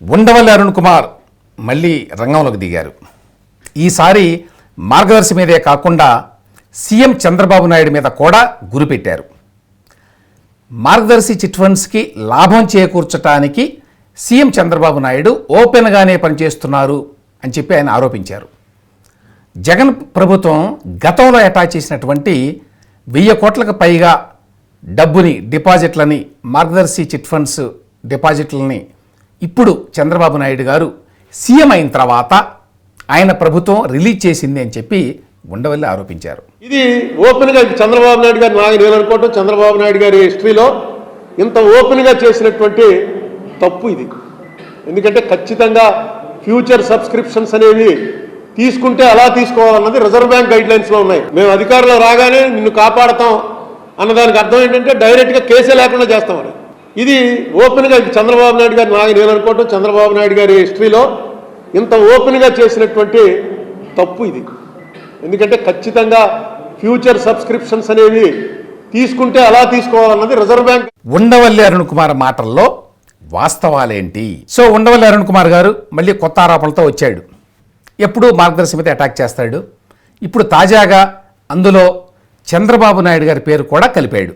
ఉండవల్లి అరుణ్ కుమార్ మళ్ళీ రంగంలోకి దిగారు. ఈసారి మార్గదర్శి మీదే కాకుండా సీఎం చంద్రబాబు నాయుడు మీద కూడా గురిపెట్టారు మార్గదర్శి చిట్ ఫండ్స్కి లాభం చేకూర్చడానికి సీఎం చంద్రబాబు నాయుడు ఓపెన్గానే పనిచేస్తున్నారు అని చెప్పి ఆయన ఆరోపించారు. జగన్ ప్రభుత్వం గతంలో అటాచ్ చేసినటువంటి వెయ్యి కోట్లకు పైగా డబ్బుని డిపాజిట్లని మార్గదర్శి చిట్ ఫండ్స్ డిపాజిట్లని ఇప్పుడు చంద్రబాబు నాయుడు గారు సీఎం అయిన తర్వాత ఆయన ప్రభుత్వం రిలీజ్ చేసింది అని చెప్పి ఉండవల్లి ఆరోపించారు. ఇది ఓపెన్గా చంద్రబాబు నాయుడు గారు నాకు నేను అనుకోవటం చంద్రబాబు నాయుడు గారి హిస్టరీలో ఇంత ఓపెన్గా చేసినటువంటి తప్పు ఇది. ఎందుకంటే ఖచ్చితంగా ఫ్యూచర్ సబ్స్క్రిప్షన్స్ అనేవి తీసుకుంటే అలా తీసుకోవాలన్నది రిజర్వ్ బ్యాంక్ గైడ్ లైన్స్లో ఉన్నాయి. మేము అధికారంలో రాగానే నిన్ను కాపాడతాం అన్నదానికి అర్థం ఏంటంటే డైరెక్ట్గా కేసే లేకుండా చేస్తామని ఇది ఓపెన్గా చంద్రబాబు నాయుడు గారు నాకు నేను అనుకోవటం చంద్రబాబు నాయుడు గారి హిస్టరీలో ఇంత ఓపెన్గా చేసినటువంటి తప్పు ఇది. ఎందుకంటే ఖచ్చితంగా ఫ్యూచర్ సబ్స్క్రిప్షన్స్ అనేవి తీసుకుంటే అలా తీసుకోవాలన్నది రిజర్వ్ బ్యాంక్. ఉండవల్లి అరుణ్ కుమార్ మాటల్లో వాస్తవాలేంటి సో ఉండవల్లి అరుణ్ కుమార్ గారు మళ్ళీ కొత్త ఆరోపణలతో వచ్చాడు. ఎప్పుడూ మార్గదర్శి మీద అటాక్ చేస్తాడు. ఇప్పుడు తాజాగా అందులో చంద్రబాబు నాయుడు గారి పేరు కూడా కలిపాడు.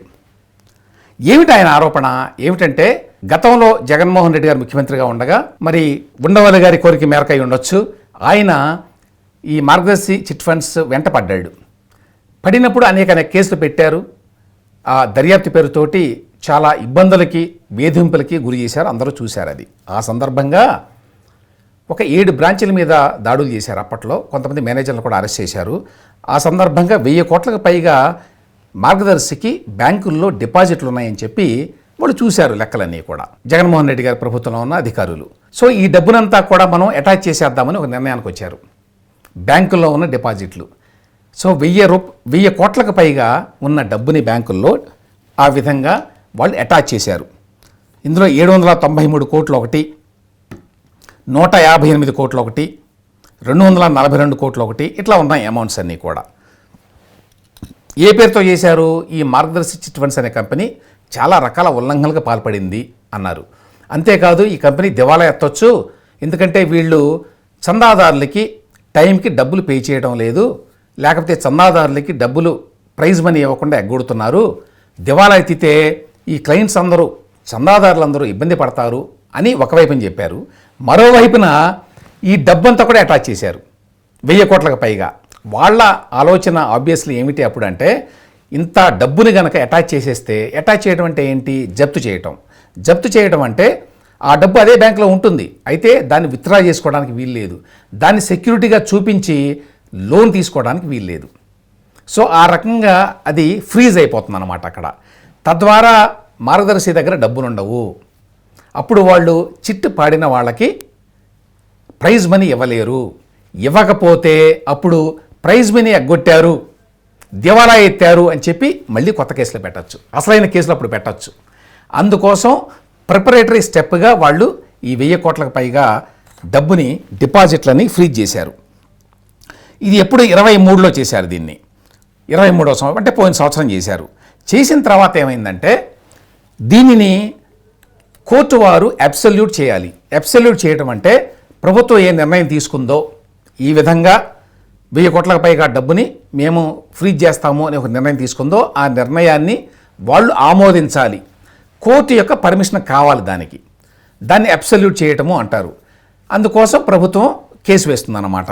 ఏమిటి ఆయన ఆరోపణ? ఏమిటంటే గతంలో జగన్మోహన్ రెడ్డి గారు ముఖ్యమంత్రిగా ఉండగా మరి ఉండవల్లి గారి కోరిక మేరకై ఉండొచ్చు. ఆయన ఈ మార్గదర్శి చిట్ ఫండ్స్ వెంట పడ్డాడు పడినప్పుడు అనేక అనేక కేసులు పెట్టారు. ఆ దర్యాప్తు పేరుతోటి చాలా ఇబ్బందులకి వేధింపులకి గురి చేశారు. అందరూ చూశారు అది. ఆ సందర్భంగా ఒక ఏడు బ్రాంచీల మీద దాడులు చేశారు అప్పట్లో. కొంతమంది మేనేజర్లు కూడా అరెస్ట్ చేశారు. ఆ సందర్భంగా వెయ్యి కోట్లకు పైగా మార్గదర్శికి బ్యాంకుల్లో డిపాజిట్లు ఉన్నాయని చెప్పి వాళ్ళు చూశారు లెక్కలన్నీ కూడా. జగన్మోహన్ రెడ్డి గారి ప్రభుత్వంలో ఉన్న అధికారులు. సో ఈ డబ్బునంతా కూడా మనం అటాచ్ చేసేద్దామని ఒక నిర్ణయానికి వచ్చారు. బ్యాంకుల్లో ఉన్న డిపాజిట్లు. సో వెయ్యి రూప వెయ్యి కోట్లకు పైగా ఉన్న డబ్బుని బ్యాంకుల్లో ఆ విధంగా వాళ్ళు అటాచ్ చేశారు. ఇందులో ఏడు వందల తొంభై మూడు కోట్లు ఒకటి నూట యాభై ఎనిమిది కోట్లు ఒకటి రెండు వందల నలభై రెండు కోట్లు ఒకటి ఇట్లా ఉన్నాయి అమౌంట్స్ అన్నీ కూడా. ఏ పేరుతో చేశారు? ఈ మార్గదర్శి చిట్ ఫండ్స్ అనే కంపెనీ చాలా రకాల ఉల్లంఘనలకు పాల్పడింది అన్నారు. అంతేకాదు ఈ కంపెనీ దివాలా ఎత్తొచ్చు. ఎందుకంటే వీళ్ళు చందాదారులకి టైంకి డబ్బులు పే చేయడం లేదు. లేకపోతే చందాదారులకి డబ్బులు ప్రైజ్ మనీ ఇవ్వకుండా ఎగ్గొడుతున్నారు. దివాలా ఎత్తితే ఈ క్లయింట్స్ అందరూ చందాదారులందరూ ఇబ్బంది పడతారు అని ఒకవైపున చెప్పారు. మరోవైపున ఈ డబ్బంతా కూడా అటాచ్ చేశారు. వెయ్యి కోట్లకు పైగా. వాళ్ళ ఆలోచన ఆబ్వియస్లీ ఏమిటి అప్పుడు అంటే ఇంత డబ్బుని గనక అటాచ్ చేసేస్తే అటాచ్ చేయడం అంటే ఏంటి? జప్తు చేయటం. జప్తు చేయడం అంటే ఆ డబ్బు అదే బ్యాంకులో ఉంటుంది. అయితే దాన్ని విత్డ్రా చేసుకోవడానికి వీలు లేదు. దాన్ని సెక్యూరిటీగా చూపించి లోన్ తీసుకోవడానికి వీలు లేదు. సో ఆ రకంగా అది ఫ్రీజ్ అయిపోతుంది అనమాట అక్కడ. తద్వారా మార్గదర్శి దగ్గర డబ్బులు ఉండవు అప్పుడు వాళ్ళు చిట్టు పాడిన వాళ్ళకి ప్రైజ్ మనీ ఇవ్వలేరు. ఇవ్వకపోతే అప్పుడు ప్రైజ్ మనీ ఎగ్గొట్టారు దివాలా ఎత్తారు అని చెప్పి మళ్ళీ కొత్త కేసులు పెట్టచ్చు. అసలైన కేసులు అప్పుడు పెట్టచ్చు. అందుకోసం ప్రిపరేటరీ స్టెప్గా వాళ్ళు ఈ వెయ్యి కోట్లకు పైగా డబ్బుని డిపాజిట్లని ఫ్రీజ్ చేశారు. ఇది ఎప్పుడు ఇరవై మూడులో చేశారు దీన్ని. ఇరవై మూడో సంవత్సరం అంటే పోయిన సంవత్సరం చేశారు. చేసిన తర్వాత ఏమైందంటే దీనిని కోర్టు వారు అబ్సల్యూట్ చేయాలి. అబ్సల్యూట్ చేయడం అంటే ప్రభుత్వం ఏ నిర్ణయం తీసుకుందో ఈ విధంగా వెయ్యి కోట్లకు పైగా డబ్బుని మేము ఫ్రీజ్ చేస్తాము అనే ఒక నిర్ణయం తీసుకుందో ఆ నిర్ణయాన్ని వాళ్ళు ఆమోదించాలి. కోర్టు యొక్క పర్మిషన్ కావాలి దానికి. దాన్ని అబ్సల్యూట్ చేయటము అంటారు. అందుకోసం ప్రభుత్వం కేసు వేస్తుందన్నమాట.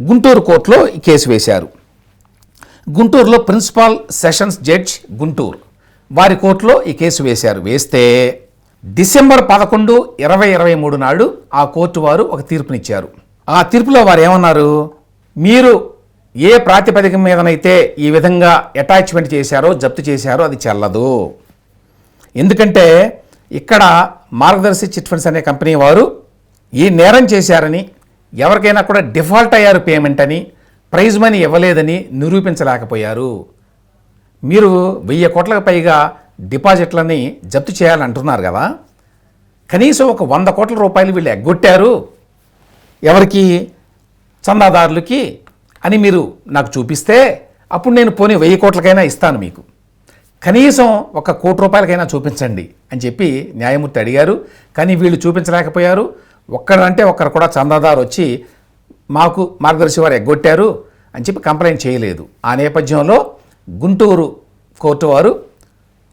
గుంటూరు కోర్టులో ఈ కేసు వేశారు. గుంటూరులో ప్రిన్సిపాల్ సెషన్స్ జడ్జ్ గుంటూరు. వారి కోర్టులో ఈ కేసు వేశారు. వేస్తే డిసెంబర్ పదకొండు ఇరవై ఇరవై మూడు నాడు ఆ కోర్టు వారు ఒక తీర్పునిచ్చారు. ఆ తీర్పులో వారు ఏమన్నారు? మీరు ఏ ప్రాతిపదిక మీదనైతే ఈ విధంగా అటాచ్మెంట్ చేశారో జప్తు చేశారో అది చెల్లదు. ఎందుకంటే ఇక్కడ మార్గదర్శి చిట్ ఫండ్స్ అనే కంపెనీ వారు ఈ నేరం చేశారని ఎవరికైనా కూడా డిఫాల్ట్ అయ్యారు పేమెంట్ అని ప్రైజ్ మనీ ఇవ్వలేదని నిరూపించలేకపోయారు. మీరు వెయ్యి కోట్లకు పైగా డిపాజిట్లని జప్తు చేయాలంటున్నారు కదా. కనీసం ఒక వంద కోట్ల రూపాయలు వీళ్ళు ఎగ్గొట్టారు. ఎవరికి? చందాదారులకి అని మీరు నాకు చూపిస్తే అప్పుడు నేను పోనీ వెయ్యి కోట్లకైనా ఇస్తాను మీకు. కనీసం ఒక కోటి రూపాయలకైనా చూపించండి అని చెప్పి న్యాయమూర్తి అడిగారు. కానీ వీళ్ళు చూపించలేకపోయారు. ఒక్కడంటే ఒక్కరు కూడా చందాదారు వచ్చి మాకు మార్గదర్శి వారు ఎగ్గొట్టారు అని చెప్పి కంప్లైంట్ చేయలేదు. ఆ నేపథ్యంలో గుంటూరు కోర్టు వారు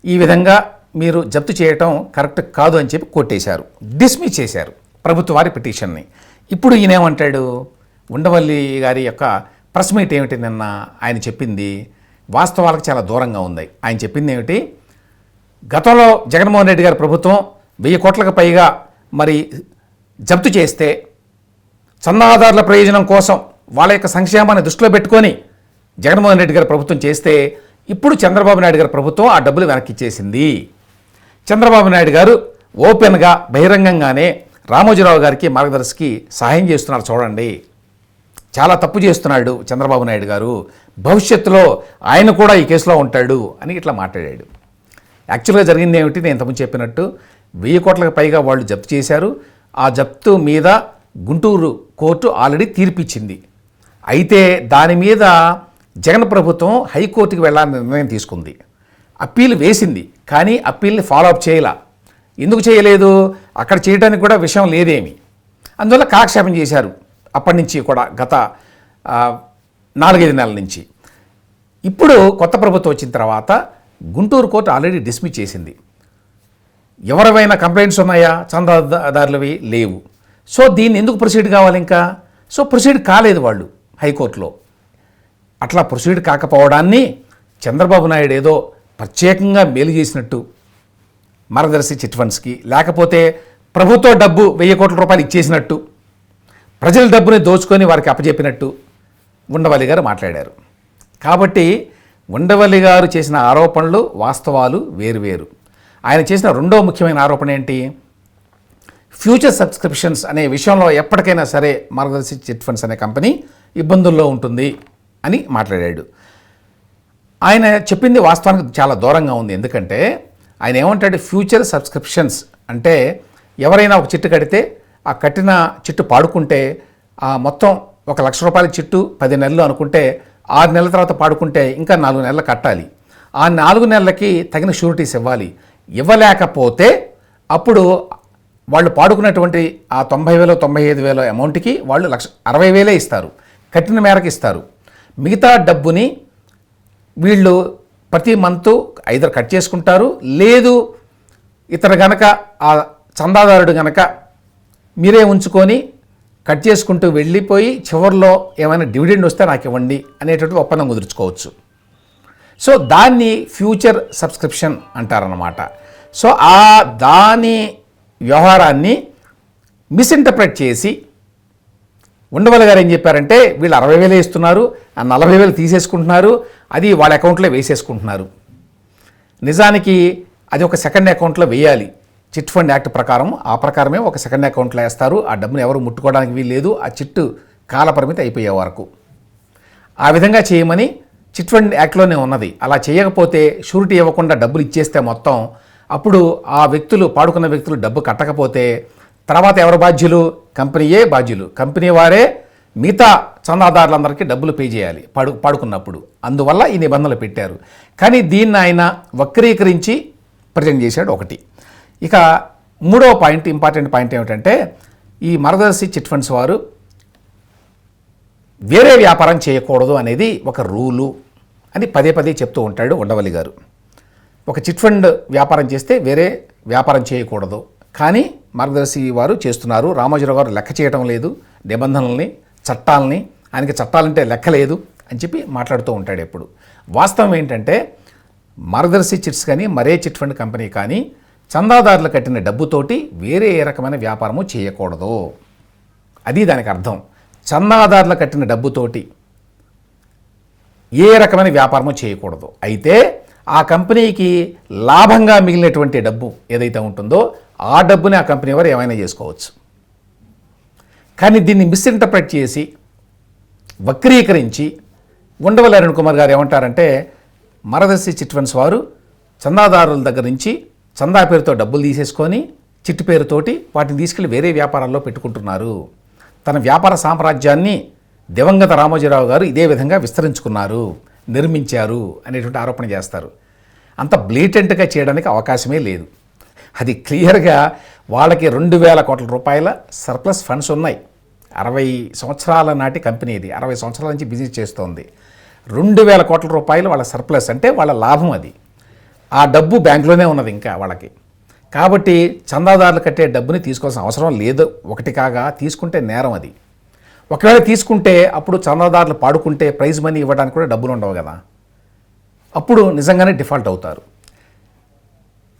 ఈ విధంగా మీరు జప్తు చేయటం కరెక్ట్ కాదు అని చెప్పి కొట్టేశారు డిస్మిస్ చేశారు ప్రభుత్వ వారి పిటిషన్ని. ఇప్పుడు ఈయనేమంటాడు? ఉండవల్లి గారి యొక్క ప్రెస్ మీట్ ఏమిటి నిన్న ఆయన చెప్పింది వాస్తవాలకు చాలా దూరంగా ఉంది. ఆయన చెప్పింది ఏమిటి? గతంలో జగన్మోహన్ రెడ్డి గారి ప్రభుత్వం వెయ్యి కోట్లకు పైగా మరి జప్తు చేస్తే చందాదారుల ప్రయోజనం కోసం వాళ్ళ యొక్క సంక్షేమాన్ని దృష్టిలో పెట్టుకొని జగన్మోహన్ రెడ్డి గారి ప్రభుత్వం చేస్తే ఇప్పుడు చంద్రబాబు నాయుడు గారి ప్రభుత్వం ఆ డబ్బులు వెనక్కి ఇచ్చేసింది చంద్రబాబు నాయుడు గారు ఓపెన్గా బహిరంగంగానే రామోజీరావు గారికి మార్గదర్శికి సహాయం చేస్తున్నారు చూడండి. చాలా తప్పు చేస్తున్నాడు చంద్రబాబు నాయుడు గారు. భవిష్యత్తులో ఆయన కూడా ఈ కేసులో ఉంటాడు అని ఇట్లా మాట్లాడాడు. యాక్చువల్గా జరిగింది ఏమిటి? నేను ఇంతకుముందు చెప్పినట్టు వెయ్యి కోట్లకు పైగా వాళ్ళు జప్తు చేశారు. ఆ జప్తు మీద గుంటూరు కోర్టు ఆల్రెడీ తీర్పిచ్చింది. అయితే దాని మీద జగన్ ప్రభుత్వం హైకోర్టుకి వెళ్ళాలని నిర్ణయం తీసుకుంది. అప్పీల్ వేసింది కానీ అప్పీల్ని ఫాలో అప్ చేయలా. ఎందుకు చేయలేదు? అక్కడ చేయడానికి కూడా విషయం లేదేమి? అందువల్ల కాలక్షేపం చేశారు. అప్పటి నుంచి కూడా గత నాలుగైదు నెలల నుంచి. ఇప్పుడు కొత్త ప్రభుత్వం వచ్చిన తర్వాత గుంటూరు కోర్టు ఆల్రెడీ డిస్మిస్ చేసింది. ఎవరివైనా కంప్లైంట్స్ ఉన్నాయా? చందాదారులవి లేవు. సో దీన్ని ఎందుకు ప్రొసీడ్ కావాలి ఇంకా? సో ప్రొసీడ్ కాలేదు వాళ్ళు హైకోర్టులో. అట్లా ప్రొసీడ్ కాకపోవడాన్ని చంద్రబాబు నాయుడు ఏదో ప్రత్యేకంగా మేలు చేసినట్టు మార్గదర్శి చిట్ ఫండ్స్కి లేకపోతే ప్రభుత్వ డబ్బు వెయ్యి కోట్ల రూపాయలు ఇచ్చేసినట్టు ప్రజల డబ్బుని దోచుకొని వారికి అప్పచెప్పినట్టు ఉండవల్లి గారు మాట్లాడారు. కాబట్టి ఉండవల్లి గారు చేసిన ఆరోపణలు వాస్తవాలు వేరువేరు ఆయన చేసిన రెండో ముఖ్యమైన ఆరోపణ ఏంటి? ఫ్యూచర్ సబ్స్క్రిప్షన్స్ అనే విషయంలో ఎప్పటికైనా సరే మార్గదర్శి చిట్ ఫండ్స్ అనే కంపెనీ ఇబ్బందుల్లో ఉంటుంది అని మాట్లాడాడు. ఆయన చెప్పింది వాస్తవానికి చాలా దూరంగా ఉంది. ఎందుకంటే ఆయన ఏమంటాడు? ఫ్యూచర్ సబ్స్క్రిప్షన్స్ అంటే ఎవరైనా ఒక చిట్టు కడితే ఆ కట్టిన చిట్టు పాడుకుంటే ఆ మొత్తం ఒక లక్ష రూపాయల చిట్టు పది నెలలు అనుకుంటే ఆరు నెలల తర్వాత పాడుకుంటే ఇంకా నాలుగు నెలలు కట్టాలి. ఆ నాలుగు నెలలకి తగిన షూరిటీస్ ఇవ్వాలి. ఇవ్వలేకపోతే అప్పుడు వాళ్ళు పాడుకున్నటువంటి ఆ తొంభై వేలు తొంభై ఐదు వేల అమౌంట్కి వాళ్ళు లక్ష అరవై వేలే ఇస్తారు. కట్టిన మేరకు ఇస్తారు. మిగతా డబ్బుని వీళ్ళు ప్రతి మంత్ ఐదర్ కట్ చేసుకుంటారు. లేదు ఇతర గనక ఆ చందాదారుడు గనక మీరే ఉంచుకొని కట్ చేసుకుంటూ వెళ్ళిపోయి చివరిలో ఏమైనా డివిడెండ్ వస్తే నాకు ఇవ్వండి అనేటువంటి ఒప్పందం కుదుర్చుకోవచ్చు. సో దాన్ని ఫ్యూచర్ సబ్స్క్రిప్షన్ అంటారన్నమాట. సో ఆ దాని వ్యవహారాన్ని మిస్ఇంటర్ప్రెట్ చేసి ఉండవల్లి గారు ఏం చెప్పారంటే వీళ్ళు అరవై వేలే ఇస్తున్నారు ఆ నలభై వేలు తీసేసుకుంటున్నారు అది వాళ్ళ అకౌంట్లో వేసేసుకుంటున్నారు. నిజానికి అది ఒక సెకండ్ అకౌంట్లో వేయాలి. చిట్ ఫండ్ యాక్ట్ ప్రకారం ఆ ప్రకారమే ఒక సెకండ్ అకౌంట్లో వేస్తారు. ఆ డబ్బును ఎవరు ముట్టుకోవడానికి వీల్లేదు. ఆ చిట్టు కాలపరిమితి అయిపోయే వరకు. ఆ విధంగా చేయమని చిట్ ఫండ్ యాక్ట్లోనే ఉన్నది. అలా చేయకపోతే షూరిటీ ఇవ్వకుండా డబ్బులు ఇచ్చేస్తే మొత్తం. అప్పుడు ఆ వ్యక్తులు పాడుకున్న వ్యక్తులు డబ్బు కట్టకపోతే తర్వాత ఎవరు బాధ్యులు? కంపెనీయే బాధ్యులు. కంపెనీ వారే మిగతా చందాదారులందరికీ డబ్బులు పే చేయాలి పాడు పాడుకున్నప్పుడు. అందువల్ల ఈ నిబంధనలు పెట్టారు. కానీ దీన్ని ఆయన వక్రీకరించి ప్రజెంట్ చేశాడు ఒకటి. ఇక మూడో పాయింట్ ఇంపార్టెంట్ పాయింట్ ఏమిటంటే ఈ మరదర్శి చిట్ ఫండ్స్ వారు వేరే వ్యాపారం చేయకూడదు అనేది ఒక రూలు అని పదే పదే చెప్తూ ఉంటాడు ఉండవల్లి గారు. ఒక చిట్ ఫండ్ వ్యాపారం చేస్తే వేరే వ్యాపారం చేయకూడదు. కానీ మార్గదర్శి వారు చేస్తున్నారు. రామోజీరావు గారు లెక్క చేయటం లేదు. నిబంధనల్ని చట్టాలని ఆయనకి చట్టాలంటే లెక్క లేదు అని చెప్పి మాట్లాడుతూ ఉంటాడు ఎప్పుడు. వాస్తవం ఏంటంటే మార్గదర్శి చిట్స్ కానీ మరే చిట్ ఫండ్ కంపెనీ కానీ చందాదారులు కట్టిన డబ్బుతోటి వేరే ఏ రకమైన వ్యాపారము చేయకూడదు. అది దానికి అర్థం. చందాదారులు కట్టిన డబ్బుతోటి ఏ రకమైన వ్యాపారము చేయకూడదు. అయితే ఆ కంపెనీకి లాభంగా మిగిలినటువంటి డబ్బు ఏదైతే ఉంటుందో ఆ డబ్బుని ఆ కంపెనీ వారు ఏమైనా చేసుకోవచ్చు. కానీ దీన్ని మిస్ఇంటర్ప్రెట్ చేసి వక్రీకరించి ఉండవల్లి అరుణ్ కుమార్ గారు ఏమంటారంటే మరదర్శి చిట్ ఫండ్స్ వారు చందాదారుల దగ్గర నుంచి చందా పేరుతో డబ్బులు తీసేసుకొని చిట్టు పేరుతోటి వాటిని తీసుకెళ్ళి వేరే వ్యాపారాల్లో పెట్టుకుంటున్నారు. తన వ్యాపార సామ్రాజ్యాన్ని దివంగత రామోజీరావు గారు ఇదే విధంగా విస్తరించుకున్నారు నిర్మించారు అనేటువంటి ఆరోపణ చేస్తారు. అంత బ్లేటెంట్గా చేయడానికి అవకాశమే లేదు. అది క్లియర్గా వాళ్ళకి రెండు వేల కోట్ల రూపాయల సర్ప్లస్ ఫండ్స్ ఉన్నాయి. అరవై సంవత్సరాల నాటి కంపెనీ ఇది. అరవై సంవత్సరాల నుంచి బిజినెస్ చేస్తోంది. రెండు వేల కోట్ల రూపాయలు వాళ్ళ సర్ప్లస్ అంటే వాళ్ళ లాభం అది. ఆ డబ్బు బ్యాంకులోనే ఉన్నది ఇంకా వాళ్ళకి. కాబట్టి చందాదారులు కట్టే డబ్బుని తీసుకోవాల్సిన అవసరం లేదు. ఒకటి కాగా తీసుకుంటే నేరం అది. ఒకవేళ తీసుకుంటే అప్పుడు చందాదారులు పాడుకుంటే ప్రైజ్ మనీ ఇవ్వడానికి కూడా డబ్బులు ఉండవు కదా. అప్పుడు నిజంగానే డిఫాల్ట్ అవుతారు.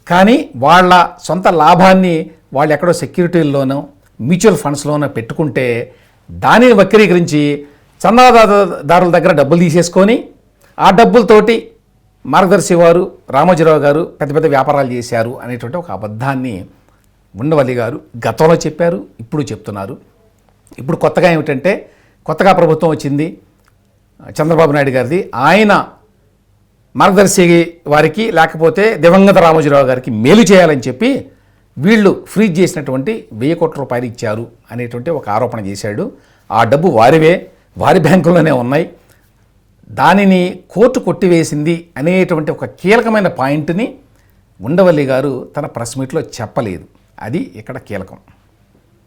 కానీ వాళ్ళ సొంత లాభాన్ని వాళ్ళు ఎక్కడో సెక్యూరిటీల్లోనో మ్యూచువల్ ఫండ్స్లోనో పెట్టుకుంటే దానిని వక్రీకరించి చందాదారుల దగ్గర డబ్బులు తీసేసుకొని ఆ డబ్బులతోటి మార్గదర్శి వారు రామోజీరావు గారు పెద్ద పెద్ద వ్యాపారాలు చేశారు అనేటువంటి ఒక అబద్ధాన్ని ఉండవల్లి గారు గతంలో చెప్పారు ఇప్పుడు చెప్తున్నారు. ఇప్పుడు కొత్తగా ఏమిటంటే కొత్తగా ప్రభుత్వం వచ్చింది చంద్రబాబు నాయుడు గారిది. ఆయన మార్గదర్శి వారికి లేకపోతే దివంగత రామోజీరావు గారికి మేలు చేయాలని చెప్పి వీళ్ళు ఫ్రీజ్ చేసినటువంటి వెయ్యి కోట్ల రూపాయలు ఇచ్చారు అనేటువంటి ఒక ఆరోపణ చేశాడు. ఆ డబ్బు వారివే వారి బ్యాంకుల్లోనే ఉన్నాయి. దానిని కోర్టు కొట్టివేసింది అనేటువంటి ఒక కీలకమైన పాయింట్ని ఉండవల్లి గారు తన ప్రెస్ మీట్లో చెప్పలేదు. అది ఇక్కడ కీలకం.